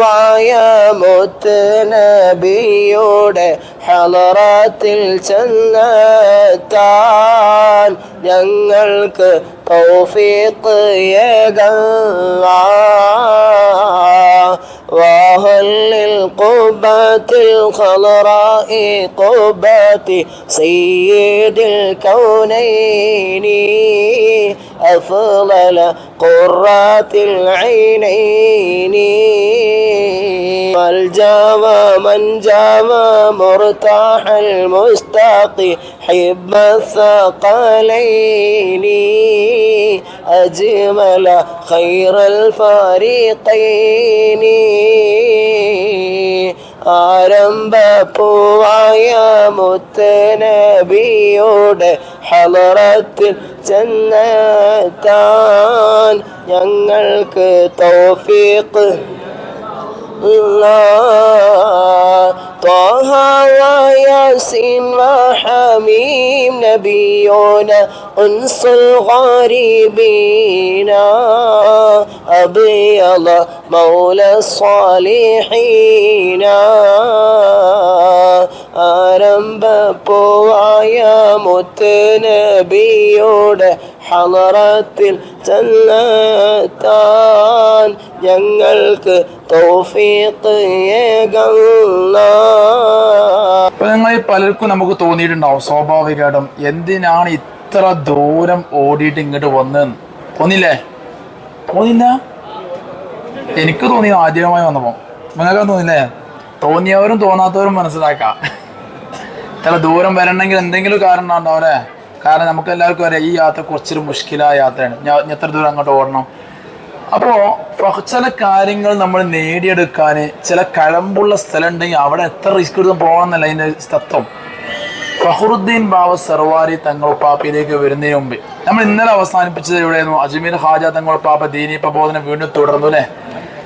പൂവായ മുത്ത് നബിയുടെ ഹലറാത്തിൽ ചെന്നെത്താൻ ഞങ്ങൾക്ക് തൗഫീഖ് ഏകല്ലാ. وهل للقبة الخضراء قبة سيد الكونين أفضل قرات العينين. والجام من جام مرتاح المستاق حب الثقلين. أجمل خير الفريقين ആരംഭപ്പൂവായ മുത്തനബിയുടെ ഹലറത്തിൽ ചെന്നെത്താൻ ഞങ്ങൾക്ക് തൗഫീഖ് طه وياسين وحميم نبينا أنس الغريبين أبيض مولى الصالحين ആരംഭപ്പൂവായ മുത്തനബിയുടെ ഹലറത്തിൽ ചെന്നെത്താൻ ഞങ്ങൾക്ക് തൗഫീഖ് ഏകല്ല പലർക്കും നമുക്ക് തോന്നിയിട്ടുണ്ടാവും സ്വാഭാവികമായിട്ടും എന്തിനാണ് ഇത്ര ദൂരം ഓടിയിട്ട് ഇങ്ങോട്ട് വന്നതെന്ന് തോന്നില്ലേ തോന്നില്ല എനിക്ക് തോന്നി ആദ്യമായി വന്നപ്പോ. നിങ്ങൾക്ക് തോന്നില്ലേ തോന്നിയവരും തോന്നാത്തവരും മനസ്സിലാക്കാം. ഇത്ര ദൂരം വരണമെങ്കിൽ എന്തെങ്കിലും കാരണം ഉണ്ടാവല്ലേ കാരണം നമുക്ക് എല്ലാവർക്കും അറിയാം ഈ യാത്ര കുറച്ചൊരു മുഷ്കിലായ യാത്രയാണ്. ഞാൻ എത്ര ദൂരം അങ്ങോട്ട് ഓടണം? അപ്പോൾ ചില കാര്യങ്ങൾ നമ്മൾ നേടിയെടുക്കാൻ ചില കഴമ്പുള്ള സ്ഥലം ഉണ്ടെങ്കിൽ അവിടെ എത്ര റിസ്ക് എടുത്ത് പോകണമെന്നല്ല അതിന്റെ തത്വം. ഫഹറുദ്ദീൻ ബാബ സർവാരി തങ്ങളുപ്പാപ്പയിലേക്ക് വരുന്നതിന് മുമ്പ്. നമ്മൾ ഇന്നലെ അവസാനിപ്പിച്ചത് എവിടെയായിരുന്നു? അജ്മീർ ഹാജ തങ്ങളുപ്പാപ്പ ദീനി പ്രബോധനം വീണ്ടും തുടർന്നു അല്ലേ?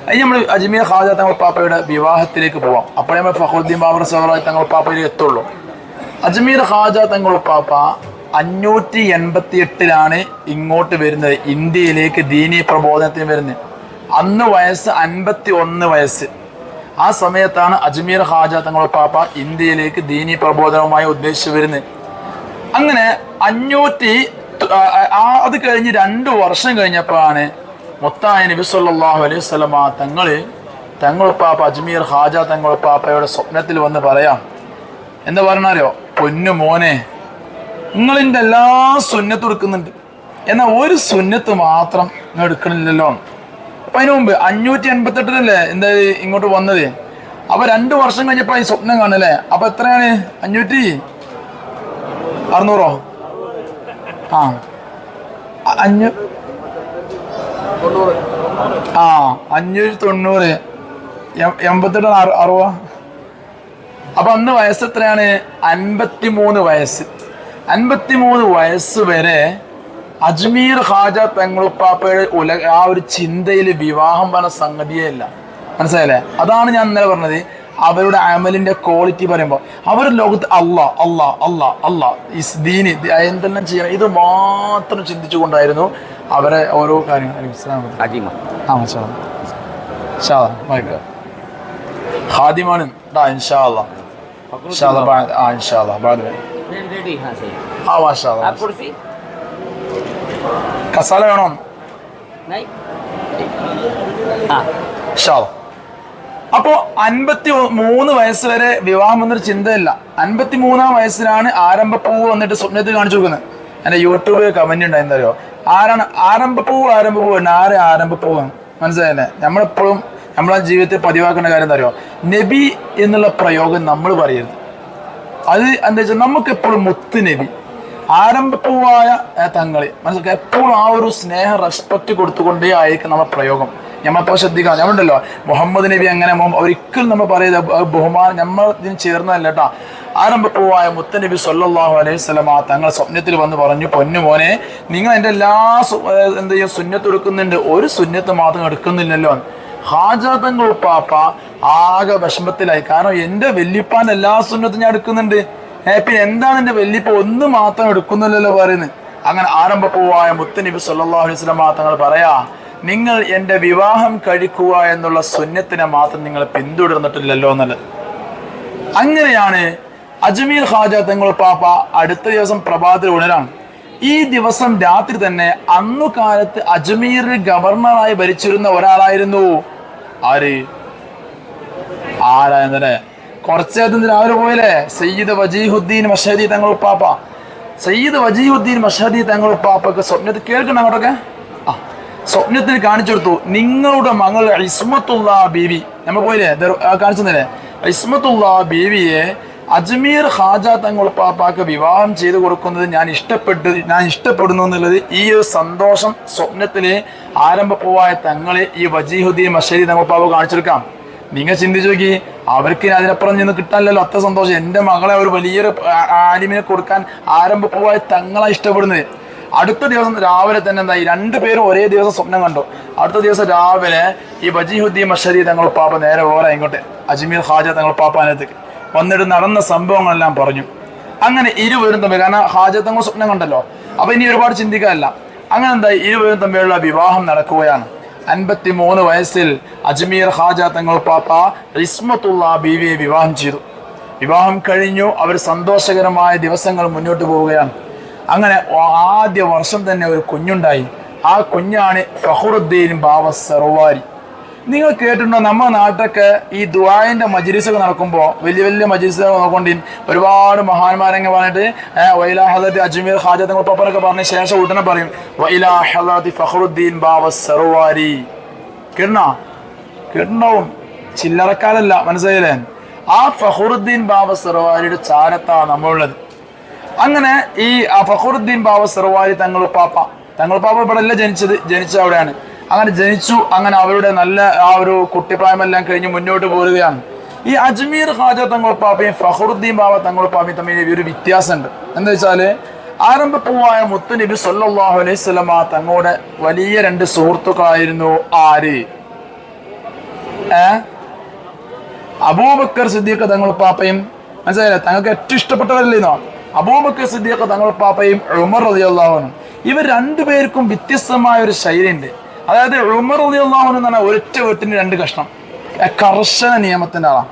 അതിന് നമ്മൾ അജ്മീർ ഹാജ തങ്ങളുപ്പാപ്പയുടെ വിവാഹത്തിലേക്ക് പോവാം. അപ്പോഴേ നമ്മൾ ഫഹറുദ്ദീൻ ബാബർ സർവാരി തങ്ങളുപ്പാപ്പയിലേക്ക് എത്തുള്ളൂ. അജ്മീർ ഹാജ തങ്ങളുപ്പാപ്പ അഞ്ഞൂറ്റി എൺപത്തി എട്ടിലാണ് ഇങ്ങോട്ട് വരുന്നത്. ഇന്ത്യയിലേക്ക് ദീനീ പ്രബോധനത്തിന് വരുന്നത്. അന്ന് വയസ്സ് അൻപത്തി ഒന്ന് വയസ്സ്. ആ സമയത്താണ് അജ്മീർ ഹാജ തങ്ങളുടെ പാപ്പ ഇന്ത്യയിലേക്ക് ദീനി പ്രബോധനവുമായി ഉദ്ദേശിച്ചു വരുന്നത്. അങ്ങനെ അഞ്ഞൂറ്റി അത് കഴിഞ്ഞ് രണ്ട് വർഷം കഴിഞ്ഞപ്പോഴാണ് മൊത്തായ നബി സല്ലാഹു അലൈഹി സ്വലമ തങ്ങൾ തങ്ങളുടെ പാപ്പ അജ്മീർ ഹാജ തങ്ങളുടെ പാപ്പയുടെ സ്വപ്നത്തിൽ വന്ന് പറയാം. എന്താ പറഞ്ഞാലോ പൊന്നു മോനെ നിങ്ങളിന്റെ എല്ലാ സുന്നത്തും എടുക്കുന്നുണ്ട്. എന്നാൽ ഒരു സുന്നത്ത് മാത്രം നിങ്ങൾ എടുക്കണില്ലല്ലോ. അപ്പം അതിനു മുമ്പ് അഞ്ഞൂറ്റി എൺപത്തെട്ടിലല്ലേ എന്താ ഇങ്ങോട്ട് വന്നത്? അപ്പോൾ രണ്ട് വർഷം കഴിഞ്ഞപ്പോൾ ഈ സ്വപ്നം കാണല്ലേ അപ്പോൾ എത്രയാണ്? അഞ്ഞൂറ്റി അറുന്നൂറോ? ആ. അഞ്ഞൂ ആ അഞ്ഞൂറ്റി തൊണ്ണൂറ്. എൺപത്തെട്ടാണ് എൺപത്തെട്ട് അറു- അപ്പൊ അന്ന് വയസ്സ് എത്രയാണ്? അൻപത്തി മൂന്ന് വയസ്സ്. അൻപത്തിമൂന്ന് വയസ്സ് വരെ അജ്മീർ ഹാജ തെങ്ങളുപ്പാപ്പയുടെ ഉല ആ ഒരു ചിന്തയിൽ വിവാഹം പറഞ്ഞ സംഗതിയേ ഇല്ല. മനസ്സിലായില്ലേ? അതാണ് ഞാൻ ഇന്നലെ പറഞ്ഞത്. അവരുടെ അമലിന്റെ ക്വാളിറ്റി പറയുമ്പോൾ അവർ ലോകത്ത് അള്ളാ അള്ളാ അള്ളാ അള്ളാ ഇസ് ദീനി എന്തെല്ലാം ചെയ്യണം ഇത് മാത്രം ചിന്തിച്ചുകൊണ്ടായിരുന്നു അവരെ ഓരോ കാര്യങ്ങൾ. ഹാദിമാണ് ആ ഇൻഷാ അള്ളാ ഇൻഷാ അള്ളാ. ആ रेडी हाँ सही ആ മാഷാ അല്ലാ आप कुर्सी കസാല വേണോ नहीं हाँ ഇൻഷാ അല്ലാ അപ്പോ അൻപത്തി മൂന്ന് വയസ്സ് വരെ വിവാഹം എന്നൊരു ചിന്തയില്ല അൻപത്തി മൂന്നാം വയസ്സിലാണ് ആരംഭപ്പൂവ് വന്നിട്ട് സ്വപ്നത്തിൽ കാണിച്ചു കൊടുക്കുന്നത് എന്റെ യൂട്യൂബിൽ കമന്റ് ഉണ്ട് എന്താ അറിയോ ആരാണ് ആരംഭപ്പൂവ് ആരംഭപ്പൂവ് ഉണ്ട് ആരെ ആരംഭപ്പൂവ് മനസ്സിലായല്ലേ നമ്മളെപ്പോഴും നമ്മളെ ജീവിതത്തിൽ പതിവാക്കേണ്ട കാര്യം എന്താ അറിയോ നബി എന്നുള്ള പ്രയോഗം നമ്മൾ പറയരുത് അത് എന്താ വെച്ചാൽ നമുക്ക് എപ്പോഴും മുത്ത് നബി ആരംഭപ്പൂവായ തങ്ങളെ. മനസ്സിലാക്കുക എപ്പോഴും ആ ഒരു സ്നേഹ റെസ്പെക്ട് കൊടുത്തുകൊണ്ടേ ആയിരിക്കും നമ്മുടെ പ്രയോഗം. നമ്മളിപ്പോൾ ശ്രദ്ധിക്കണം. നമ്മളുണ്ടല്ലോ മുഹമ്മദ് നബി അങ്ങനെ ഒരിക്കലും നമ്മൾ പറയുന്നത് ബഹുമാനം നമ്മൾ ഇതിന് ചേർന്നതല്ല കേട്ടോ. ആരംഭപ്പൂവായ മുത്തനബി സല്ലാഹു അലൈഹി സ്വലം തങ്ങൾ സ്വപ്നത്തിൽ വന്ന് പറഞ്ഞു പൊന്നു മോനെ നിങ്ങൾ എന്റെ എല്ലാ എന്ത് ചെയ്യും സുന്നത്ത് എടുക്കുന്നുണ്ട് ഒരു സുന്നത്ത് മാത്രം എടുക്കുന്നില്ലല്ലോ. ഹാജാതങ്ങൾ പാപ്പ ആകെ വിഷമത്തിലായി. കാരണം എന്റെ വല്യപ്പാന്റെ എല്ലാ സുന്നത്തും ഞാൻ എടുക്കുന്നുണ്ട്. ഏ പിന്നെ എന്താണ് എന്റെ വല്യപ്പ? ഒന്ന് മാത്രം എടുക്കുന്നില്ലല്ലോ പറയുന്നത്. അങ്ങനെ ആരംഭപ്പൂവായ മുത്തനബി സല്ലല്ലാഹു അലൈഹി വസല്ലം തങ്ങൾ പറയാ നിങ്ങൾ എന്റെ വിവാഹം കഴിക്കുക എന്നുള്ള സുന്നത്തിനെ മാത്രം നിങ്ങൾ പിന്തുടർന്നിട്ടില്ലല്ലോ എന്നുള്ളത്. അങ്ങനെയാണ് അജ്മീർ ഹാജ തങ്ങൾ പാപ്പ അടുത്ത ദിവസം പ്രഭാതത്തിൽ ഉണരാണ്. ഈ ദിവസം രാത്രി തന്നെ അന്നു കാലത്ത് അജ്മീറിൽ ഗവർണറായി ഭരിച്ചിരുന്ന ഒരാളായിരുന്നു ആര്? ആരായെന്നല്ലേ കുറച്ച് നേരത്തിന് രാവിലെ പോയല്ലേ? സയ്യിദ് വജീഹുദ്ദീൻ മഷഹദി തങ്ങൾ ഉപ്പാപ്പ. സയ്യിദ് വജീഹുദ്ദീൻ മഷഹദി തങ്ങൾ ഉപ്പാപ്പക്ക് സ്വപ്നത്തിൽ കേൾക്കണം അങ്ങോട്ടൊക്കെ? ആ സ്വപ്നത്തിൽ കാണിച്ചു കൊടുത്തു. നിങ്ങളുടെ മകൾ ഇസ്മത്തുള്ള ബീവി. നമ്മൾ പോയില്ലേ? കാണിച്ചു തന്നില്ലേ? ഇസ്മത്തുള്ള ബീവിയെ അജ്മീർ ഹാജ തങ്ങൾ പാപ്പാക്ക് വിവാഹം ചെയ്തു കൊടുക്കുന്നത് ഞാൻ ഇഷ്ടപ്പെട്ടു ഞാൻ ഇഷ്ടപ്പെടുന്നു എന്നുള്ളത് ഈ ഒരു സന്തോഷം സ്വപ്നത്തിലെ ആരംഭപ്പൂവായ തങ്ങളെ ഈ വജീഹുദ്ദീൻ മഷരി തങ്ങൾ പാപ്പ കാണിച്ചെടുക്കാം. നിങ്ങൾ ചിന്തിച്ചു നോക്കി അവർക്ക് അതിനപ്പുറം നിന്ന് കിട്ടാനല്ലോ അത്ര സന്തോഷം. എന്റെ മകളെ ഒരു വലിയൊരു ആലിമിനെ കൊടുക്കാൻ ആരംഭപ്പൂവായ തങ്ങളെ ഇഷ്ടപ്പെടുന്നത്. അടുത്ത ദിവസം രാവിലെ തന്നെ എന്തായി രണ്ടുപേരും ഒരേ ദിവസം സ്വപ്നം കണ്ടു. അടുത്ത ദിവസം രാവിലെ ഈ വജീഹുദ്ദീൻ മഷരി തങ്ങൾ പാപ്പ നേരെ ഓരോ ഇങ്ങോട്ട് അജ്മീർ ഹാജ തങ്ങൾ പാപ്പാനത്തേക്ക് വന്നിട്ട് നടന്ന സംഭവങ്ങളെല്ലാം പറഞ്ഞു. അങ്ങനെ ഇരുവരും തമ്മിൽ കാരണം ഹാജത്തങ്ങൾ തങ്ങൾ സ്വപ്നം കണ്ടല്ലോ. അപ്പൊ ഇനി ഒരുപാട് ചിന്തിക്കാനല്ല. അങ്ങനെ എന്തായി? ഇരുവരും തമ്മിലുള്ള വിവാഹം നടക്കുകയാണ്. അൻപത്തി മൂന്ന് വയസ്സിൽ അജ്മീർ ഹാജ തങ്ങൾ പാപ്പ റിസ്മത്തുള്ള ബീവിയെ വിവാഹം ചെയ്തു. വിവാഹം കഴിഞ്ഞു. അവർ സന്തോഷകരമായ ദിവസങ്ങൾ മുന്നോട്ട് പോവുകയാണ്. അങ്ങനെ ആദ്യ വർഷം തന്നെ ഒരു കുഞ്ഞുണ്ടായി. ആ കുഞ്ഞാണ് ഫഹറുദ്ദീൻ ബാബ സർവാരി. നിങ്ങൾ കേട്ടിട്ടുണ്ടോ നമ്മുടെ നാട്ടിലൊക്കെ ഈ ദുബായിന്റെ മജ്ലിസൊക്കെ നടക്കുമ്പോൾ വലിയ വലിയ മജ്ലിസുകൾ നോക്കൊണ്ടി ഒരുപാട് മഹാന്മാരങ്ങ് പറഞ്ഞിട്ട് വൈലാ ഹദത്തി അജ്മീർ ഹാജത്ത് തങ്ങൾ പപ്പനൊക്കെ പറഞ്ഞ ശേഷം ഉടനെ പറയും വൈലാ ഹദത്തി ഫഹറുദ്ദീൻ ബാബ സർവാരി. കേട്ടണോ കേട്ടിട്ടുണ്ടാവും. ചില്ലറക്കാരല്ല മനസ്സിലായില്ലേ? ആ ഫഖറുദ്ദീൻ ബാബ സർവാരിയുടെ ചാരത്താണ് നമ്മളുള്ളത്. അങ്ങനെ ഈ ആ ഫഖറുദ്ദീൻ ബാബ സർവാരി തങ്ങൾ പാപ്പ തങ്ങൾ പാപ്പ ഇവിടെ അല്ല ജനിച്ചത് ജനിച്ചത് അവിടെയാണ്. അങ്ങനെ ജനിച്ചു അങ്ങനെ അവരുടെ നല്ല ആ ഒരു കുട്ടിപ്രായമെല്ലാം കഴിഞ്ഞ് മുന്നോട്ട് പോരുകയാണ്. ഈ അജ്മീർ ഖാജ തങ്ങളൊപ്പാപ്പയും പാപ്പയും ഫഖറുദ്ദീൻ ബാബ തങ്ങൾ പാപ്പയും തമ്മിൽ ഒരു വ്യത്യാസമുണ്ട്. എന്താ വെച്ചാൽ ആരംഭപ്പൂവായ മുത്തുനബി സല്ലല്ലാഹു അലൈഹി സ്വലമ തങ്ങളുടെ വലിയ രണ്ട് സുഹൃത്തുക്കളായിരുന്നു ആര്? ഏ? അബൂബക്കർ സിദ്ദീഖ് തങ്ങൾ പാപ്പയും മനസ്സിലായില്ലേ? തങ്ങൾക്ക് ഏറ്റവും ഇഷ്ടപ്പെട്ടവരല്ലേന്നോ അബൂബക്കർ സിദ്ദീഖ് തങ്ങൾ പാപ്പയും ഉമർ അള്ളാഹുനും ഇവർ രണ്ടുപേർക്കും വ്യത്യസ്തമായ ഒരു ശൈലിയുണ്ട്. അതായത് ഉമർ റളിയല്ലാഹു എന്ന് പറഞ്ഞാൽ ഒരൊറ്റ വീട്ടിന് രണ്ട് കഷ്ണം. കർശന നിയമത്തിന്റെ ആളാണ്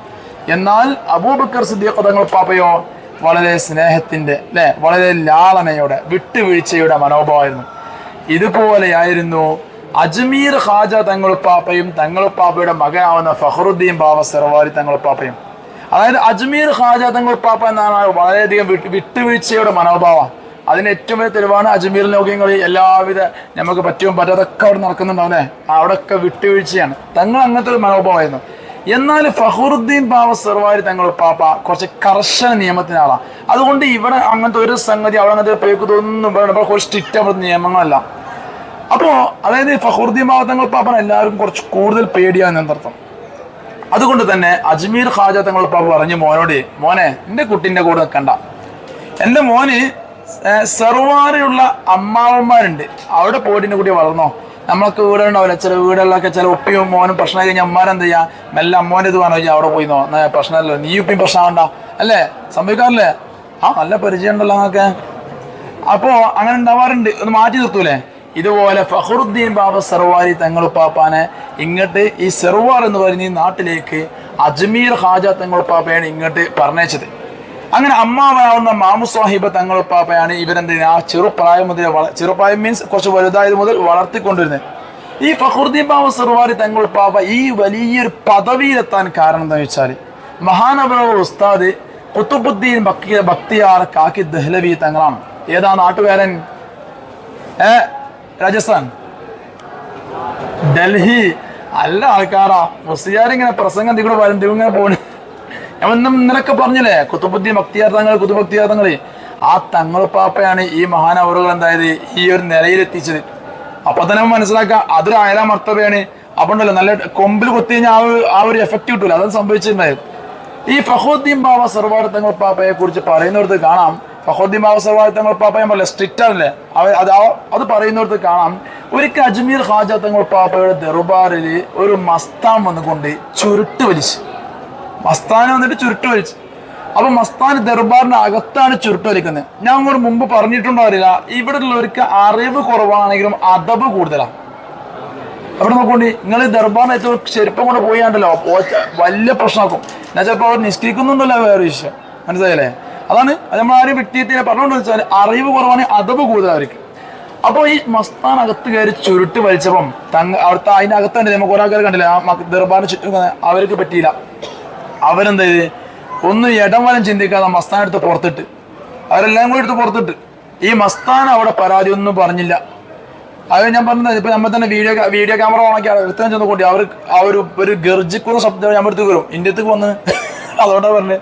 എന്നാൽ അബൂബക്കർ സിദ്ദീഖ് തങ്ങൾ പാപ്പയോ വളരെ സ്നേഹത്തിന്റെ അല്ലെ? വളരെ ലാളനയോടെ വിട്ടുവീഴ്ചയുടെ മനോഭാവമായിരുന്നു. ഇതുപോലെയായിരുന്നു അജ്മീർ ഖാജ തങ്ങളുപ്പാപ്പയും തങ്ങളുപ്പാപ്പയുടെ മകനാവുന്ന ഫഹറുദ്ദീൻ ബാബ സെറവാരി തങ്ങളുപ്പാപ്പയും അതായത് അജ്മീർ ഖാജ തങ്ങളുപ്പാപ്പ എന്നാണ് വളരെയധികം വിട്ട് വിട്ടുവീഴ്ചയുടെ മനോഭാവം. അതിന് ഏറ്റവും വലിയ തെളിവാണ് അജ്മീർ ലോകങ്ങളിൽ എല്ലാവിധ നമുക്ക് പറ്റും പറ്റാതൊക്കെ അവിടെ നടക്കുന്നുണ്ടാവും അല്ലേ? അവിടെയൊക്കെ വിട്ടുവീഴ്ചയാണ്. തങ്ങൾ അങ്ങനത്തെ ഒരു മനോഭാവമായിരുന്നു. എന്നാൽ ഫഹറുദ്ദീൻ പാവ സെർവാരി തങ്ങൾ പാപ്പ കുറച്ച് കർശന നിയമത്തിനാളാണ് അതുകൊണ്ട് ഇവിടെ അങ്ങനത്തെ ഒരു സംഗതി അവിടെ അങ്ങനത്തെ പേക്കുന്നതൊന്നും ഇവിടെ കുറച്ച് സ്ട്രിക്റ്റ് അവിടെ നിയമങ്ങളല്ല. അപ്പോൾ അതായത് ഫഹറുദ്ദീൻ ബാബ തങ്ങൾ പാപ്പ എല്ലാവരും കുറച്ച് കൂടുതൽ പേടിയാണ് എന്നർത്ഥം അതുകൊണ്ട് തന്നെ അജ്മീർ ഖാജ തങ്ങൾ പാപ്പ പറഞ്ഞു മോനോട് മോനെ എന്റെ കുട്ടീന്റെ കൂടെ നിൽക്കണ്ട. എന്റെ മോന് സെർവാറിയുള്ള അമ്മാവന്മാരുണ്ട്. അവിടെ പോയിട്ട് കൂടി വളർന്നോ. നമ്മളൊക്കെ വീടുണ്ടാവില്ല. ചില വീടുകളിലൊക്കെ ചില ഉപ്പിയും മോനും പ്രശ്നം കഴിഞ്ഞാൽ അമ്മാരെന്ത് ചെയ്യാ? മെല്ലെ അമ്മോന്റെ ഇത് പറഞ്ഞു അവിടെ പോയി നോ പ്രശ്നമല്ലോ നീ ഉപ്പിയും പ്രശ്നമാണ്ട അല്ലേ? സംഭവിക്കാറില്ലേ? ആ നല്ല പരിചയം ഉണ്ടല്ലോ നിങ്ങൾക്ക് അപ്പോ അങ്ങനെ ഉണ്ടാവാറുണ്ട്. ഒന്ന് മാറ്റി നിർത്തൂലേ? ഇതുപോലെ ഫഹറുദ്ദീൻ ബാബ സർവാരി തങ്ങളുപ്പാപ്പാനെ ഇങ്ങോട്ട് ഈ സെർവാർ എന്ന് പറയുന്ന ഈ നാട്ടിലേക്ക് അജ്മീർ ഹാജ തങ്ങളുപ്പാപ്പയാണ് ഇങ്ങോട്ട് പറഞ്ഞയച്ചത്. അങ്ങനെ അമ്മാവാവുന്ന മാമു സാഹിബ് തങ്ങളുപ്പാപ്പയാണ് ആ ചെറുപ്രായം മുതൽ ചെറുപ്രായം മീൻസ് കുറച്ച് വലുതായത് മുതൽ വളർത്തിക്കൊണ്ടിരുന്നത് ഈ ഫഖറുദ്ദീൻ ബാബ സർവാരി തങ്ങളുപ്പാപ്പ ഈ വലിയൊരു പദവിയിലെത്താൻ കാരണം എന്താ വെച്ചാൽ മഹാനവറ ഉസ്താദ് കുത്തുബുദ്ദീൻ ഭക്തി ഭക്തിയാർ കാക്കി ദഹ്ലവി തങ്ങളാണ്. ഏതാ നാട്ടുകാരൻ? ഏ രാജസ്ഥാൻ. ഡൽഹി. അല്ല ആൾക്കാരാ. മുസ്ലിയാരിങ്ങനെ പ്രസംഗം ഇവിടെ വരും ഇങ്ങനെ പോണ്. ഞാൻ നിനക്ക് പറഞ്ഞില്ലേ? കുത്തുബുദ്ധി ഭക്തിയാർ തങ്ങൾ കുത്തുഭക്തിയാർ തങ്ങൾ ആ തങ്ങളുപ്പാപ്പയാണ് ഈ മഹാനവറുകൾ എന്തായത്? ഈ ഒരു നിലയിലെത്തിച്ചത്. അപ്പൊ തന്നെ മനസ്സിലാക്കുക മനസ്സിലാക്കാം അതൊരു അയലാം മർത്തവയാണ് അപ്പൊ ഉണ്ടല്ലോ നല്ല കൊമ്പിൽ കുത്തി കഴിഞ്ഞാൽ ആ ഒരു ആ ഒരു എഫക്റ്റ് കിട്ടൂല. അതാണ് സംഭവിച്ചിട്ടുണ്ടായത്. ഈ ഫഹോദ്ദീൻ ബാബ സർവാർ തങ്ങൾ പാപ്പയെ കുറിച്ച് പറയുന്നിടത്ത് കാണാം. ഫഹോദ്ദീൻ ബാബ സർവാർത്ഥങ്ങൾ പാപ്പയെ പോലെ സ്ട്രിക്റ്റ് ആണല്ലേ? അത് അത് പറയുന്നിടത്ത് കാണാം. ഒരിക്കൽ അജ്മീർ ഖാജ തങ്ങൾ പാപ്പയുടെ ദർബാറിൽ ഒരു മസ്താം വന്നുകൊണ്ട് ചുരുട്ട് വലിച്ചു. മസ്താൻ വന്നിട്ട് ചുരുട്ട് വലിച്ചു. അപ്പൊ മസ്താൻ ദർബാറിന്റെ അകത്താണ് ചുരുട്ട് വലിക്കുന്നത്. ഞാൻ അങ്ങോട്ട് മുമ്പ് പറഞ്ഞിട്ടുണ്ടോ അറിയില്ല ഇവിടെ ഉള്ളവർക്ക് അറിവ് കുറവാണെങ്കിലും അതബ് കൂടുതലാണ് അവിടെ നോക്കോണ്ടി നിങ്ങൾ ദർബാറിനകത്ത് ചെരുപ്പം കൊണ്ട് പോയാണ്ടല്ലോ വലിയ പ്രശ്നമാക്കും. എന്നാ ചിലപ്പോൾ അവർ നിഷ്കരിക്കുന്നുണ്ടല്ലോ വേറെ വിഷയം. മനസ്സിലായില്ലേ? അതാണ് അത് നമ്മൾ ആരും വ്യക്തിയെ പറഞ്ഞുകൊണ്ട് വെച്ചാൽ അറിവ് കുറവാണെങ്കിൽ അതബ് കൂടുതലായിരിക്കും. അപ്പോൾ ഈ മസ്താൻ അകത്ത് കയറി ചുരുട്ട് വലിച്ചപ്പം തങ്ങ അവിടുത്തെ അതിന്റെ അകത്ത് തന്നെ നമുക്ക് ഒരാൾക്കാർ കണ്ടില്ല? ആ ദർബാറിന് ചുറ്റും അവർക്ക് പറ്റിയില്ല. അവരെന്ത് ചെയ്ത്? ഒന്നും വരം ചിന്തിക്കാതെ മസ്താൻ എടുത്ത് പുറത്തിട്ട്. അവരെല്ലാം കൂടി എടുത്ത് പുറത്തിട്ട്. ഈ മസ്താൻ അവിടെ പരാതി ഒന്നും പറഞ്ഞില്ല. അത് ഞാൻ പറഞ്ഞത് ഇപ്പൊ നമ്മൾ തന്നെ വീഡിയോ വീഡിയോ ക്യാമറ ഓണാക്കി എടുത്താൻ ചെന്ന് കൂട്ടി. അവർ ആ ഒരു ഒരു ഗർജിക്കുന്ന ശബ്ദം ഞാൻ എടുത്ത് വരും. ഇന്ത്യത്തേക്ക് വന്ന്. അതുകൊണ്ടാണ് പറഞ്ഞത്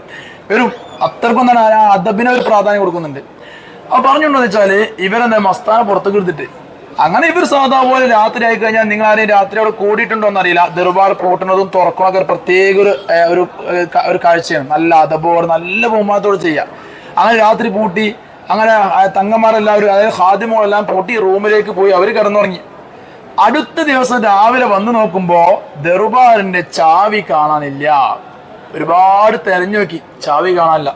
വരും. അത്രക്കും തന്നെ ആ അദബിനെ ഒരു പ്രാധാന്യം കൊടുക്കുന്നുണ്ട്. അപ്പൊ പറഞ്ഞുണ്ടെന്ന് വെച്ചാൽ ഇവരെന്താ മസ്താനെ പുറത്തേക്ക് എടുത്തിട്ട്? അങ്ങനെ ഇവർ സാധാ പോലെ രാത്രി ആയി കഴിഞ്ഞാൽ നിങ്ങൾ ആരെയും രാത്രി അവിടെ കൂടിയിട്ടുണ്ടോ എന്നറിയില്ല. ദർബാർ പൂട്ടുന്നതും തുറക്കണതൊക്കെ ഒരു പ്രത്യേക ഒരു ഒരു ഒരു കാഴ്ചയാണ്. നല്ല അതബോട് നല്ല ബഹുമാനത്തോടെ ചെയ്യാം അങ്ങനെ രാത്രി പൂട്ടി അങ്ങനെ തങ്ങന്മാരെല്ലാവരും അതായത് ഹാദ്യമോളെല്ലാം പൂട്ടി റൂമിലേക്ക് പോയി അവർ കിടന്നുറങ്ങി. അടുത്ത ദിവസം രാവിലെ വന്നു നോക്കുമ്പോൾ ദർബാറിന്റെ ചാവി കാണാനില്ല. ഒരുപാട് തെരഞ്ഞു നോക്കി. ചാവി കാണാനില്ല.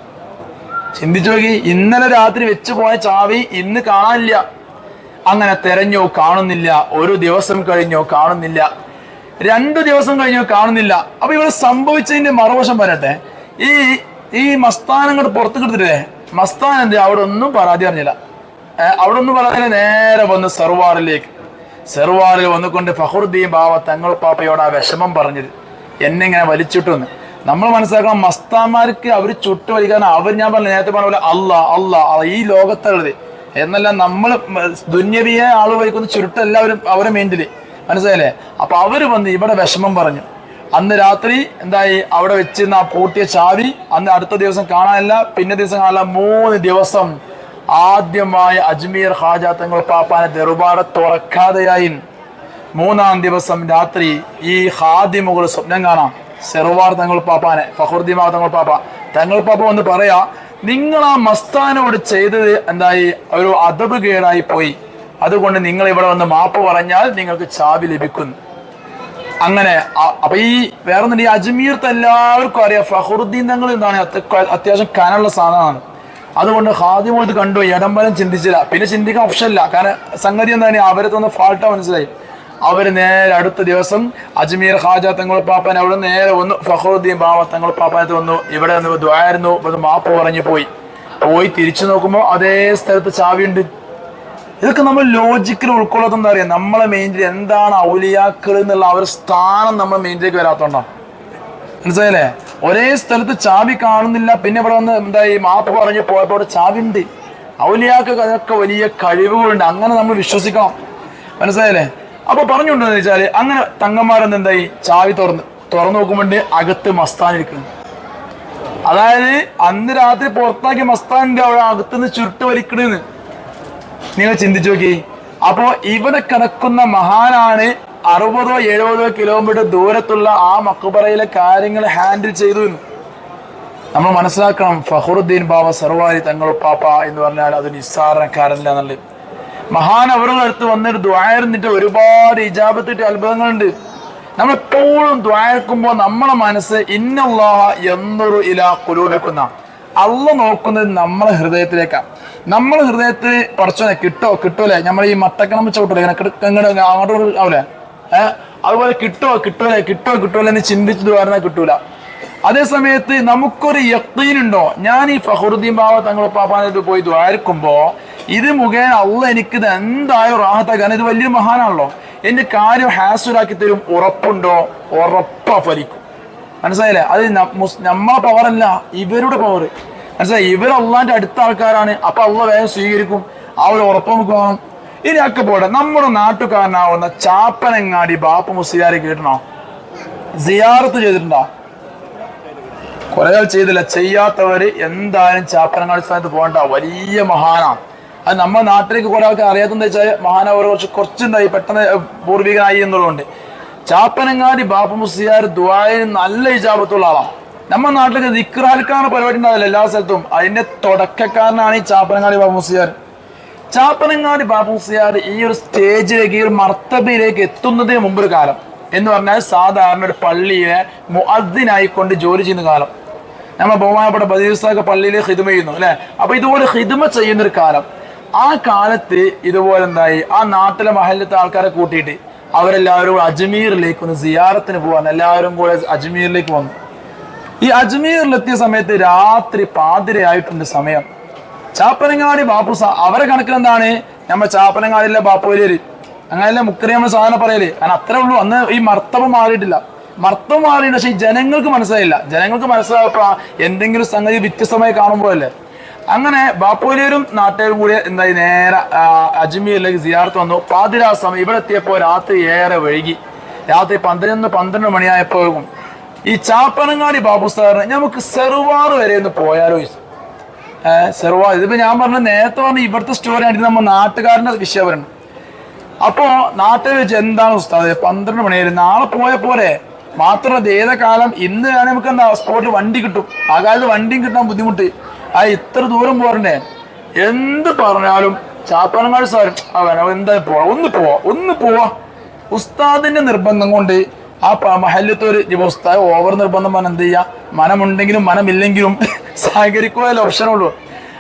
ചിന്തിച്ചു നോക്കി. ഇന്നലെ രാത്രി വെച്ച് പോയ ചാവി ഇന്ന് കാണാനില്ല. അങ്ങനെ തെരഞ്ഞോ കാണുന്നില്ല. ഒരു ദിവസം കഴിഞ്ഞോ കാണുന്നില്ല. രണ്ടു ദിവസം കഴിഞ്ഞോ കാണുന്നില്ല. അപ്പൊ ഇവിടെ സംഭവിച്ചതിന്റെ മറുവശം വരട്ടെ ഈ ഈ മസ്താൻ അങ്ങോട്ട് കിട്ടത്തില്ലേ മസ്താൻ അവിടെ ഒന്നും പരാതി അറിഞ്ഞില്ല അവിടെ ഒന്നും പറയാതെ നേരെ വന്ന് സെർവാറിലേക്ക്. സെർവാറിൽ വന്നുകൊണ്ട് ഫഹറുദ്ദീൻ ബാബ തങ്ങൾ പാപ്പയോട് ആ വിഷമം പറഞ്ഞത്. എന്നെ ഇങ്ങനെ വലിച്ചിട്ടെന്ന്. നമ്മൾ മനസ്സിലാക്കണം മസ്താന്മാർക്ക് അവർ ചുട്ടു വലിക്കാൻ അവർ ഞാൻ പറഞ്ഞു നേരത്തെ പറഞ്ഞ പോലെ അല്ല അല്ല ഈ ലോകത്തുള്ളത് എന്നല്ല നമ്മൾ ദുന്യവിയെ ആൾ വഹിക്കുന്ന ചുരുട്ട എല്ലാവരും അവരെ മെയിന്റിൽ മനസ്സിലായില്ലേ? അപ്പൊ അവർ വന്ന് ഇവിടെ വിഷമം പറഞ്ഞു. അന്ന് രാത്രി എന്തായി? അവിടെ വെച്ചിരുന്ന ആ പൂട്ടിയ ചാവി അന്ന് അടുത്ത ദിവസം കാണാനില്ല. പിന്നെ ദിവസം കാണില്ല മൂന്ന് ദിവസം ആദ്യമായി അജ്മീർ ഹാജ തങ്ങൾ പാപ്പാനെ ദർബാറ തുറക്കാതെയായി. മൂന്നാം ദിവസം രാത്രി ഈ ഹാദിമുകൾ സ്വപ്നം കാണാം. സെറുവാർ തങ്ങൾ പാപ്പാനെ ഫഹുർദിമാ തങ്ങൾ പാപ്പ. തങ്ങൾ പാപ്പ വന്ന് പറയാ നിങ്ങൾ ആ മസ്താനോട് ചെയ്തത് എന്തായി? ഒരു അതബ് കേടായി പോയി. അതുകൊണ്ട് നിങ്ങൾ ഇവിടെ വന്ന് മാപ്പ് പറഞ്ഞാൽ നിങ്ങൾക്ക് ചാവി ലഭിക്കുന്നു അങ്ങനെ അപ്പൊ ഈ വേറെ ഈ അജ്മീർത്ത് എല്ലാവർക്കും അറിയാം. ഫഹറുദ്ദീൻ തങ്ങൾ എന്താണ്? അത്യ- അത്യാവശ്യം കനുള്ള സാധനമാണ്. അതുകൊണ്ട് ഹാദ്യം ഇത് കണ്ടു. ഇടംബലം ചിന്തിച്ചില്ല. പിന്നെ ചിന്തിക്കാൻ ഓപ്ഷൻ ഇല്ല. കാരണം സംഗതി എന്താണ് അവരെ തന്നെ ഫാൾട്ടാ മനസ്സിലായി. അവർ നേരെ അടുത്ത ദിവസം അജ്മീർ ഹാജ തങ്ങൾ പാപ്പൻ അവിടെ നേരെ വന്നു. ഫഹറുദ്ദീൻ ബാബ തങ്ങൾ പാപ്പനത്ത് വന്നു. ഇവിടെ നിന്ന് ദ്വായിരുന്നു ഇവിടെ മാപ്പ് പറഞ്ഞു പോയി. പോയി തിരിച്ചു നോക്കുമ്പോൾ അതേ സ്ഥലത്ത് ചാവിയുണ്ട്. ഇതൊക്കെ നമ്മൾ ലോജിക്കൽ ഉൾക്കൊള്ളാത്ത എന്താ അറിയാം? നമ്മളെ മെയിന്റിൽ എന്താണ് ഔലിയാക്കൾ എന്നുള്ള ആ ഒരു സ്ഥാനം നമ്മൾ മെയിന്റിലേക്ക് വരാത്തോണ്ടാണ് മനസ്സിലായില്ലേ? ഒരേ സ്ഥലത്ത് ചാവി കാണുന്നില്ല. പിന്നെ ഇവിടെ വന്ന് എന്താ ഈ മാപ്പ് പറഞ്ഞു പോയപ്പോൾ അവിടെ ചാവി ഉണ്ട് ഔലിയാക്ക് അതൊക്കെ വലിയ കഴിവുകളുണ്ട്. അങ്ങനെ നമ്മൾ വിശ്വസിക്കണം. മനസ്സിലായില്ലേ? അപ്പൊ പറഞ്ഞുകൊണ്ടെന്ന് വെച്ചാൽ അങ്ങനെ തങ്ങന്മാരെന്ത് എന്തായി? ചാവി തുറന്ന് തുറന്നു നോക്കുമ്പോണ്ട് അകത്ത് മസ്താൻ ഇരിക്കുന്നു. അതായത് അന്ന് രാത്രി പുറത്താക്കി മസ്താനിന്റെ അവിടെ അകത്തുനിന്ന് ചുരുട്ട് വലിക്കണെന്ന്. നിങ്ങൾ ചിന്തിച്ചു നോക്കി. അപ്പോ ഇവിടെ കിടക്കുന്ന മഹാനാണ് അറുപതോ എഴുപതോ കിലോമീറ്റർ ദൂരത്തുള്ള ആ മക്കുബറയിലെ കാര്യങ്ങൾ ഹാൻഡിൽ ചെയ്തു എന്ന് നമ്മൾ മനസ്സിലാക്കണം ഫഹറുദ്ദീൻ ബാബ സർവാരി തങ്ങൾ പാപ്പ എന്ന് പറഞ്ഞാൽ അത് നിസ്സാരണക്കാരനില്ല എന്നുള്ളത്. മഹാൻ അവരുടെ അടുത്ത് വന്നൊരു ദ്വായിരുന്നിട്ട് ഒരുപാട് ഇജാബത്തിട്ട് അത്ഭുതങ്ങളുണ്ട്. നമ്മളെപ്പോഴും ദ്വായക്കുമ്പോൾ നമ്മളെ മനസ്സ് ഇന്നല്ലാഹ എന്നൊരു ഇല കുലൂപിക്കുന്ന അള്ള നോക്കുന്നത് നമ്മളെ ഹൃദയത്തിലേക്കാണ് നമ്മളെ ഹൃദയത്തിൽ പഠിച്ചോനെ കിട്ടോ കിട്ടൂലേ? നമ്മൾ ഈ മട്ടക്കണം ചവിട്ടൂലേ? ഇങ്ങനെ അങ്ങോട്ട് ആവൂലേ? ഏഹ് അതുപോലെ കിട്ടോ കിട്ടൂലേ? കിട്ടോ കിട്ടൂലേ എന്ന് ചിന്തിച്ച് ദ്വാരണ കിട്ടൂല. അതേ സമയത്ത് നമുക്കൊരു യക്തീനുണ്ടോ ഞാൻ ഈ ഫഹറുദ്ദീൻ ബാബ തങ്ങളെ പാപ്പാനായിട്ട് പോയി ദ്വാരക്കുമ്പോ ഇത് മുഖേന അള്ള എനിക്ക് എന്തായാലും റാഹത്താക്കാൻ ഇത് വലിയ മഹാനാണല്ലോ. എന്റെ കാര്യം ഹാസുരാക്കി തരും ഉറപ്പുണ്ടോ? ഉറപ്പാ ഫലിക്കും. മനസ്സിലായില്ലേ? അത് നമ്മളെ പവറല്ല ഇവരുടെ പവർ മനസ്സിലായി? ഇവർ അള്ളാന്റെ അടുത്ത ആൾക്കാരാണ്. അപ്പൊ അള്ള വേഗം സ്വീകരിക്കും. ആ ഒരു ഉറപ്പ് നമുക്ക് ഇനി ഒക്കെ പോട്ടെ. നമ്മുടെ നാട്ടുകാരനാവുന്ന ചാപ്പനങ്ങാടി ബാപ്പ മുസ്ലിയാരെ കേട്ടണോ സിയാറത്ത് ചെയ്തിട്ടുണ്ടോ? കുറെ ആൾ ചെയ്തില്ല. ചെയ്യാത്തവര് എന്തായാലും ചാപ്പനങ്ങാടി സ്ഥാനത്ത് പോകണ്ട. വലിയ മഹാനാണ് അത് നമ്മുടെ നാട്ടിലേക്ക് കുറെ ആൾക്ക് അറിയാത്തെന്ന് വെച്ചാൽ മഹാനവർ കുറച്ച് കുറച്ചുണ്ടായി. പെട്ടെന്ന് പൂർവികനായി എന്നുള്ളതുകൊണ്ട്. ചാപ്പനങ്ങാടി ബാപ്പ മുസ്ലിയാർ നല്ല ഹിജാബത്തുള്ള ആളാണ് നമ്മുടെ നാട്ടിലേക്ക് ദിക്റാൽക്കാണ് പരിപാടി ഉണ്ടാവില്ല എല്ലാ സ്ഥലത്തും. അതിന്റെ തുടക്കക്കാരനാണ് ഈ ചാപ്പനങ്ങാടി ബാപ്പ മുസ്ലിയാർ. ചാപ്പനങ്ങാടി ബാപ്പ മുസ്ലിയാർ ഈ ഒരു സ്റ്റേജിലേക്ക് ഈ ഒരു മർത്തബയിലേക്ക് എത്തുന്നതിന് മുമ്പ് ഒരു കാലം. എന്ന് പറഞ്ഞാൽ സാധാരണ ഒരു പള്ളിയെ മുഅദ്ദിനായിക്കൊണ്ട് ജോലി ചെയ്യുന്ന കാലം. നമ്മൾ ബഹുമാനപ്പെട്ട ബദീസാക്ക് പള്ളിയിൽ ഹിദ്മ ചെയ്യുന്നു അല്ലെ? അപ്പൊ ഇതുപോലെ ഹിദ്മ ചെയ്യുന്ന ഒരു കാലം. ആ കാലത്ത് ഇതുപോലെ എന്തായി? ആ നാട്ടിലെ മഹലിലത്തെ ആൾക്കാരെ കൂട്ടിയിട്ട് അവരെല്ലാവരും അജ്മീറിലേക്ക് ഒന്ന് സിയാറത്തിന് പോകാൻ എല്ലാവരും കൂടെ അജ്മീറിലേക്ക് വന്നു. ഈ അജ്മീറിലെത്തിയ സമയത്ത് രാത്രി പാതിരയായിട്ടുണ്ട് സമയം. ചാപ്പനങ്ങാടി ബാപ്പുസ അവരെ കണക്കിൽ എന്താണ്? നമ്മൾ ചാപ്പനങ്ങാടിയിലെ ബാപ്പുവലേര് അങ്ങനെയല്ല മുക്കറി നമ്മൾ സാധനം പറയൽ? കാരണം അത്രേ ഉള്ളൂ. അന്ന് ഈ മർത്തവം മാറിയിട്ടില്ല. മർത്തവം മാറിയിട്ടുണ്ട് പക്ഷെ ജനങ്ങൾക്ക് മനസ്സിലായില്ല. ജനങ്ങൾക്ക് മനസ്സിലായപ്പോ എന്തെങ്കിലും സംഗതി വ്യത്യസ്തമായി കാണുമ്പോഴല്ലേ അങ്ങനെ ബാപ്പുവലേരും നാട്ടുകാരും കൂടി എന്തായി നേരെ അജ്മീറിലേക്ക് സിയാർത്ത് വന്നു. പാതിരാ സമയം. ഇവിടെ എത്തിയപ്പോൾ രാത്രി ഏറെ വൈകി. രാത്രി പന്ത്രണ്ട് പന്ത്രണ്ട് മണിയായപ്പോഴും ഈ ചാപ്പനങ്ങാടി ബാബു സാറിന് നമുക്ക് സെറുവാർ വരെ ഒന്ന് പോയാലോ സെറുവാർ ഇതിപ്പോ ഞാൻ പറഞ്ഞ നേരത്തെ പറഞ്ഞ ഇവിടുത്തെ സ്റ്റോറി ആയിട്ട് നമ്മൾ നാട്ടുകാരന്റെ വിഷയം അപ്പോൾ അപ്പോ നാട്ടിൽ വെച്ച് എന്താണ് ഉസ്താദ്? പന്ത്രണ്ട് മണിയായിരുന്നു നാളെ പോയ പോരെ? മാത്രമല്ല ഏത കാലം? ഇന്ന് വേണേ നമുക്ക് എന്താ സ്പോട്ടിൽ വണ്ടി കിട്ടും. ആ കാലത്ത് വണ്ടിയും കിട്ടാൻ ബുദ്ധിമുട്ട്. ആ ഇത്ര ദൂരം പോരണ്ടേ? എന്ത് പറഞ്ഞാലും ചാപ്പനങ്ങാട് സാർ അവൻ എന്താ പോവാ? ഒന്ന് പോവാ ഒന്ന് പോവാ. ഉസ്താദിന്റെ നിർബന്ധം കൊണ്ട് ആ മഹല്യത്തെ ഒരു ഉസ്താദ് ഓവർ നിർബന്ധം പറഞ്ഞ എന്ത് ചെയ്യാ? മനമുണ്ടെങ്കിലും മനമില്ലെങ്കിലും സഹകരിക്കുക ഓപ്ഷനുള്ളൂ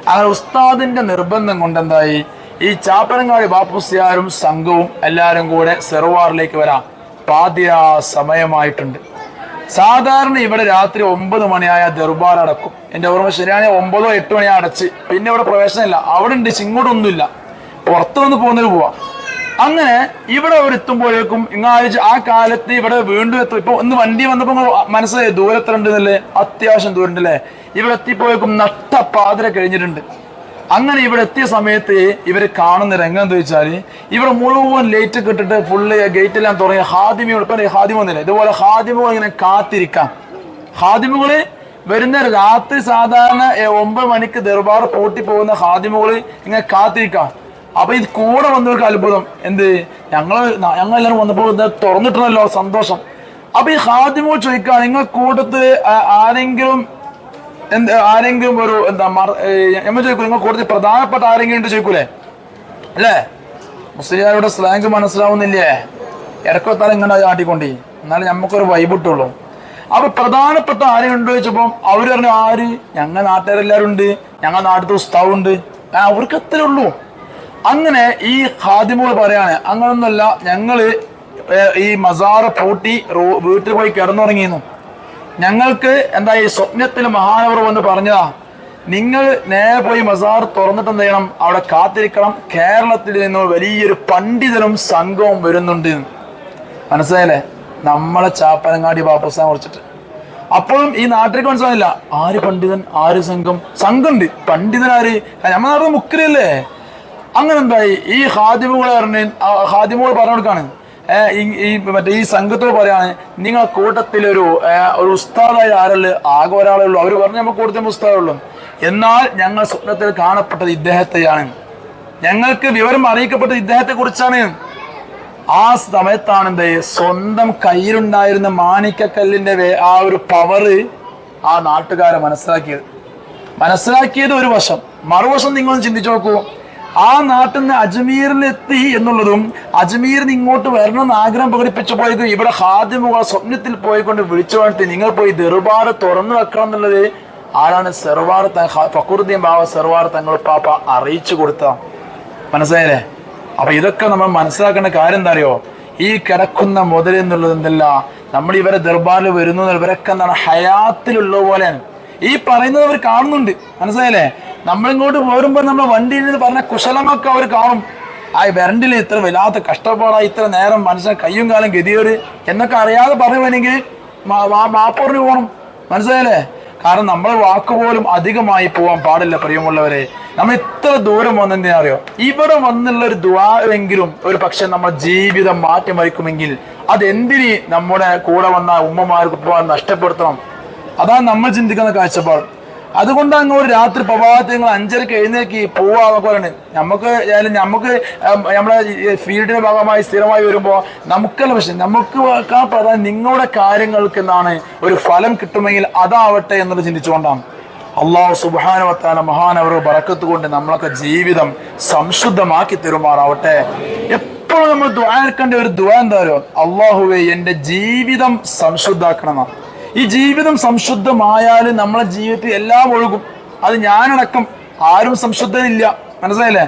അങ്ങനെ ഉസ്താദിന്റെ നിർബന്ധം കൊണ്ട് എന്തായി? ഈ ചാപ്പനങ്ങാടി ബാപ്പുസ്യാരും സംഘവും എല്ലാവരും കൂടെ സെറുവാറിലേക്ക് വരാം. പാതിരാ സമയമായിട്ടുണ്ട് സാധാരണ ഇവിടെ രാത്രി ഒമ്പത് മണിയായ ദർബാർ അടക്കും. എന്റെ ഓർമ്മ ശരിയാണെങ്കിൽ ഒമ്പതോ എട്ട് മണിയാ അടച്ച്. പിന്നെ ഇവിടെ പ്രവേശനമില്ല. അവിടെ ഉണ്ട് ഇങ്ങോട്ടൊന്നുമില്ല പുറത്തു നിന്ന് പോകുന്നതിന് പോവാം. അങ്ങനെ ഇവിടെ അവർ എത്തുമ്പോഴേക്കും ഇങ്ങാഴ്ച ആ കാലത്ത് ഇവിടെ വീണ്ടും എത്തും. ഇപ്പൊ ഒന്ന് വണ്ടി വന്നപ്പോ ഇങ്ങ് മനസ്സിലായി ദൂരത്തിലുണ്ട് എന്നല്ലേ അത്യാവശ്യം ദൂരണ്ടല്ലേ ഇവിടെ എത്തിപ്പോയേക്കും നട്ട പാതിര കഴിഞ്ഞിട്ടുണ്ട്. അങ്ങനെ ഇവിടെ എത്തിയ സമയത്ത് ഇവർ കാണുന്ന രംഗം എന്താ വെച്ചാൽ ഇവിടെ മുഴുവൻ ലൈറ്റ് കിട്ടിട്ട് ഫുള്ള് ഗേറ്റ് എല്ലാം തുടങ്ങി ഹാദിമികൾ ഇപ്പം ഹാദിമ ഒന്നില്ല ഇതുപോലെ ഹാദിമുകൾ ഇങ്ങനെ കാത്തിരിക്കാം. ഹാദിമുകൾ വരുന്ന രാത്രി സാധാരണ ഒമ്പത് മണിക്ക് ദർബാർ പൂട്ടി പോകുന്ന ഹാദിമുകൾ ഇങ്ങനെ കാത്തിരിക്കാം. അപ്പൊ ഇത് കൂടെ വന്നവർക്ക് അത്ഭുതം. എന്ത്? ഞങ്ങൾ ന- ഞങ്ങൾ എല്ലാവരും വന്നപ്പോൾ ഇത് സന്തോഷം. അപ്പൊ ഈ ഹാദിമോ ചോദിക്കുക നിങ്ങൾ കൂട്ടത്ത് ആരെങ്കിലും എന്ത് ആരെങ്കിലും ഒരു എന്താ നമ്മൾ ചോദിക്കും നിങ്ങൾ കൂടുതൽ പ്രധാനപ്പെട്ട ആരെങ്കിലും ഉണ്ട് ചോദിക്കൂലേ? അല്ലേ? മുസ്ലിംകാരുടെ സ്ലാങ് മനസ്സിലാവുന്നില്ലേ? ഇടക്കൊത്താൽ ഇങ്ങനെ ആട്ടിക്കൊണ്ടി എന്നാലും നമുക്കൊരു വൈബിട്ടുള്ളൂ അപ്പൊ പ്രധാനപ്പെട്ട ആരെങ്കിലും ഉണ്ട് ചോദിച്ചപ്പോൾ അവർ പറഞ്ഞു ആര്? ഞങ്ങൾ നാട്ടുകാരെല്ലാവരും ഉണ്ട്. ഞങ്ങൾ നാട്ടിലത്തെ ഉസ്താവ് ഉണ്ട്. ആ, അവർക്ക് അത്രേ ഉള്ളൂ. അങ്ങനെ ഈ ഖാദിമുകൾ പറയാണ് അങ്ങനൊന്നുമല്ല ഞങ്ങൾ ഈ മസാറ് പൂട്ടി വീട്ടിൽ പോയി കിടന്നുറങ്ങിയിരുന്നു. ഞങ്ങൾക്ക് എന്താ ഈ സ്വപ്നത്തിൽ മഹാനവർ വന്ന് പറഞ്ഞതാ നിങ്ങൾ നേരെ പോയി മസാർ തുറന്നിട്ട് എന്ത് ചെയ്യണം? അവിടെ കാത്തിരിക്കണം. കേരളത്തിൽ നിന്ന് വലിയൊരു പണ്ഡിതനും സംഘവും വരുന്നുണ്ട്. മനസ്സിലായല്ലേ? നമ്മളെ ചാപ്പനങ്ങാടി ബാപ്പുസാൻ കുറിച്ചിട്ട്. അപ്പോഴും ഈ നാട്ടിലേക്ക് മനസ്സിലായില്ല ആര് പണ്ഡിതൻ? ആര് സംഘം? സംഘമുണ്ട്. പണ്ഡിതൻ ആര് നമ്മുടെ നാട്ടിൽ മുക്കരല്ലേ അങ്ങനെ ഈ ഹാദിമുകൾ പറഞ്ഞ ഹാദിമുകൾ പറഞ്ഞു കൊടുക്കാണ്. ഈ- മറ്റേ ഈ സംഘത്തോട് പറയാണ് നിങ്ങൾ കൂട്ടത്തിലൊരു ഒരു ഉസ്താദായ ആരല്ല? ആകെ ഒരാളേ ഉള്ളൂ അവർ പറഞ്ഞു നമ്മൾ കൂടുതൽ ഉസ്താദേ ഉള്ളൂ. എന്നാൽ ഞങ്ങൾ സ്വപ്നത്തിൽ കാണപ്പെട്ടത് ഇദ്ദേഹത്തെയാണ്. ഞങ്ങൾക്ക് വിവരം അറിയിക്കപ്പെട്ടത് ഇദ്ദേഹത്തെ കുറിച്ചാണ് ആ സമയത്താണ് എന്ത്? സ്വന്തം കയ്യിലുണ്ടായിരുന്ന മാണിക്കക്കല്ലിന്റെ ആ ഒരു പവറ് ആ നാട്ടുകാരെ മനസ്സിലാക്കിയത്. മനസ്സിലാക്കിയത് ഒരു വശം. മറുവശം നിങ്ങൾ ചിന്തിച്ചു നോക്കൂ. ആ നാട്ടിൽ നിന്ന് അജ്മീറിലെത്തി എന്നുള്ളതും അജ്മീറിന് ഇങ്ങോട്ട് വരണം എന്ന് ആഗ്രഹം പ്രകടിപ്പിച്ചു പോയത് ഇവിടെ ഹാദിമുകൾ സ്വപ്നത്തിൽ പോയിക്കൊണ്ട് വിളിച്ചു വളർത്തി നിങ്ങൾ പോയി ദർബാർ തുറന്നു വെക്കണം എന്നുള്ളത് ആരാണ് സെർവാർ ഫക്കുറുദ്ദീൻ ബാബ സെർവാർ തങ്ങൾ പാപ്പ അറിയിച്ചു കൊടുത്ത. മനസ്സിലായില്ലേ? അപ്പൊ ഇതൊക്കെ നമ്മൾ മനസ്സിലാക്കേണ്ട കാര്യം എന്താ അറിയോ? ഈ കിടക്കുന്ന മുതൽ എന്നുള്ളത് എന്തല്ല? നമ്മൾ ഇവരെ ദർബാറിൽ വരുന്നു ഇവരൊക്കെ എന്താണ്? ഹയാത്തിലുള്ള പോലെയാണ്. ഈ പറയുന്നത് അവർ കാണുന്നുണ്ട്. മനസ്സിലായില്ലേ? നമ്മളിങ്ങോട്ട് പോരുമ്പോൾ നമ്മൾ വണ്ടിയിൽ നിന്ന് പറഞ്ഞ കുശലമൊക്കെ അവർ കാണും. ആ വരണ്ടിൽ ഇത്ര വല്ലാത്ത കഷ്ടപ്പാടായി ഇത്ര നേരം മനുഷ്യൻ കയ്യും കാലം ഗതിയോട് എന്നൊക്കെ അറിയാതെ പറയുവാണെങ്കിൽ മാപ്പറിന് പോകണം മനസ്സിലായല്ലേ? കാരണം നമ്മൾ വാക്കുപോലും അധികമായി പോകാൻ പാടില്ല പ്രിയമുള്ളവരെ. നമ്മൾ ഇത്ര ദൂരം വന്നെന്തിനാ അറിയോ? ഇവിടെ വന്നുള്ള ഒരു ദ്വാരെങ്കിലും ഒരു പക്ഷെ നമ്മുടെ ജീവിതം മാറ്റിമറിക്കുമെങ്കിൽ അതെന്തിന് നമ്മുടെ കൂടെ വന്ന ഉമ്മമാർക്ക് നഷ്ടപ്പെടുത്തണം? അതാണ് നമ്മൾ ചിന്തിക്കുന്ന കാഴ്ചപ്പാട്. അതുകൊണ്ട് അങ്ങ് ഒരു രാത്രി പ്രഭാതത്തിൽ നിങ്ങൾ അഞ്ചരക്ക് എഴുന്നേക്ക് പോവാന്നൊക്കെ പറയുന്നത് നമുക്ക് നമുക്ക് നമ്മുടെ ഫീൽഡിന്റെ ഭാഗമായി സ്ഥിരമായി വരുമ്പോൾ നമുക്കല്ല പക്ഷെ നമുക്ക് പ്രധാനം നിങ്ങളുടെ കാര്യങ്ങൾക്ക് എന്താണ് ഒരു ഫലം കിട്ടുമെങ്കിൽ അതാവട്ടെ എന്നുള്ളത് ചിന്തിച്ചുകൊണ്ടാണ്. അള്ളാഹു സുബാനവത്താല മഹാനവർ പറക്കത്ത് കൊണ്ട് നമ്മളൊക്കെ ജീവിതം സംശുദ്ധമാക്കി തരുമാറാവട്ടെ. എപ്പോഴും നമ്മൾ ദ്വാരക്കേണ്ട ഒരു ദ്വാ എന്താ പറയുക അള്ളാഹുവെ എന്റെ ജീവിതം സംശുദ്ധാക്കണം എന്നാ. ഈ ജീവിതം സംശുദ്ധമായാലും നമ്മളെ ജീവിതത്തിൽ എല്ലാം ഒഴുകും. അത് ഞാനടക്കം ആരും സംശുദ്ധനില്ല മനസ്സിലായില്ലേ?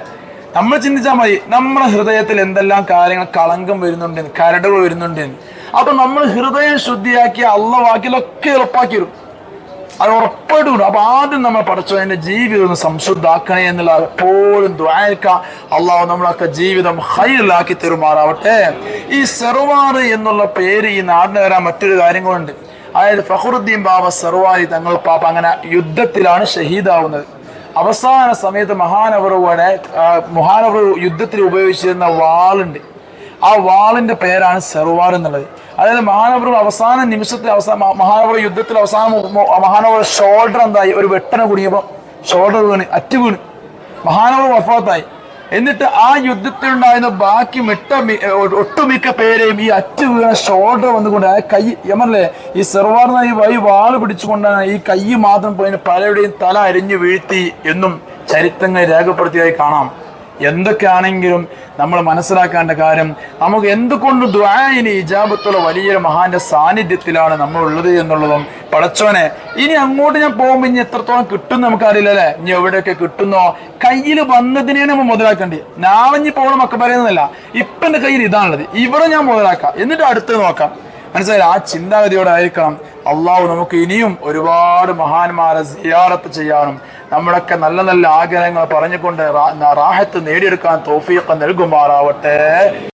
നമ്മൾ ചിന്തിച്ചാൽ മതി നമ്മുടെ ഹൃദയത്തിൽ എന്തെല്ലാം കാര്യങ്ങൾ കളങ്കം വരുന്നുണ്ട് കരടുകൾ വരുന്നുണ്ട്. അപ്പൊ നമ്മൾ ഹൃദയം ശുദ്ധിയാക്കി അള്ള വാക്കിലൊക്കെ എളുപ്പാക്കി വരും അത് ഉറപ്പായിട്ട് ഉണ്ട് അപ്പൊ ആദ്യം നമ്മൾ പഠിച്ചു അതിന്റെ ജീവിതം ഒന്ന് സംശുദ്ധാക്കണേ എന്നുള്ള എപ്പോഴും ദ്വാരക്ക അള്ളാഹു നമ്മളൊക്കെ ജീവിതം ഹൈറിലാക്കി തെരുമാറാവട്ടെ. ഈ സെറുവാറ് എന്നുള്ള പേര് ഈ നാടിന് വരാൻ മറ്റൊരു കാര്യങ്ങളുണ്ട്. അതായത് ഫഹറുദ്ദീൻ ബാബ സെറുവാരി തങ്ങൾ പാപ്പ അങ്ങനെ യുദ്ധത്തിലാണ് ഷഹീദാവുന്നത്. അവസാന സമയത്ത് മഹാനവറുടെ മഹാനവർ യുദ്ധത്തിൽ ഉപയോഗിച്ചിരുന്ന വാളുണ്ട്. ആ വാളിന്റെ പേരാണ് സർവാർ എന്നുള്ളത്. അതായത് മഹാനവർ അവസാന നിമിഷത്തിൽ അവസാന മഹാനവർ യുദ്ധത്തിൽ അവസാന മഹാനവർ ഷോൾഡർ എന്തായി? ഒരു വെട്ടന കുടുങ്ങിയപ്പോൾ ഷോൾഡർ വീണ് അറ്റ് വീണ്. മഹാനവർ വഫാത്തായി. എന്നിട്ട് ആ യുദ്ധത്തിലുണ്ടായിരുന്ന ബാക്കി മിട്ട ഒട്ടുമിക്ക പേരെയും ഈ അറ്റ് വീണ ഷോൾഡർ വന്നുകൊണ്ട് ആ കൈ യമല്ലേ? ഈ സെർവാർന്ന ഈ വൈ വാൾ പിടിച്ചുകൊണ്ടാണ് ഈ കൈ മാത്രം പോയി പലരുടെയും തല അരിഞ്ഞു വീഴ്ത്തി എന്നും ചരിത്രങ്ങൾ രേഖപ്പെടുത്തിയതായി കാണാം. എന്തൊക്കെയാണെങ്കിലും നമ്മൾ മനസ്സിലാക്കേണ്ട കാര്യം നമുക്ക് എന്തുകൊണ്ട് ദ്വായനി ഇജാബത്തുള്ള വലിയൊരു മഹാന്റെ സാന്നിധ്യത്തിലാണ് നമ്മൾ ഉള്ളത് എന്നുള്ളതും പടച്ചോനെ ഇനി അങ്ങോട്ട് ഞാൻ പോകുമ്പോൾ ഇനി എത്രത്തോളം കിട്ടും നമുക്കറിയില്ല അല്ലേ? ഇനി എവിടെയൊക്കെ കിട്ടുന്നോ? കയ്യിൽ വന്നതിനെ നമ്മൾ മുതലാക്കേണ്ടി. നാളെ ഇനി പോകണം ഒക്കെ പറയുന്നതല്ല ഇപ്പൊ എന്റെ കയ്യിൽ ഇതാണുള്ളത്. ഇവിടെ ഞാൻ മുതലാക്കാം. എന്നിട്ട് അടുത്ത് നോക്കാം. മനസ്സിലായി ആ ചിന്താഗതിയോടായിരിക്കണം അള്ളാഹു നമുക്ക് ഇനിയും ഒരുപാട് മഹാന്മാരെ സിയാറത്ത് ചെയ്യാനും നമ്മളൊക്കെ നല്ല നല്ല ആഗ്രഹങ്ങൾ പറഞ്ഞുകൊണ്ട് റാഹത്ത് നേടിയെടുക്കാൻ തോഫിയൊക്കെ നൽകുമാറാവട്ടെ.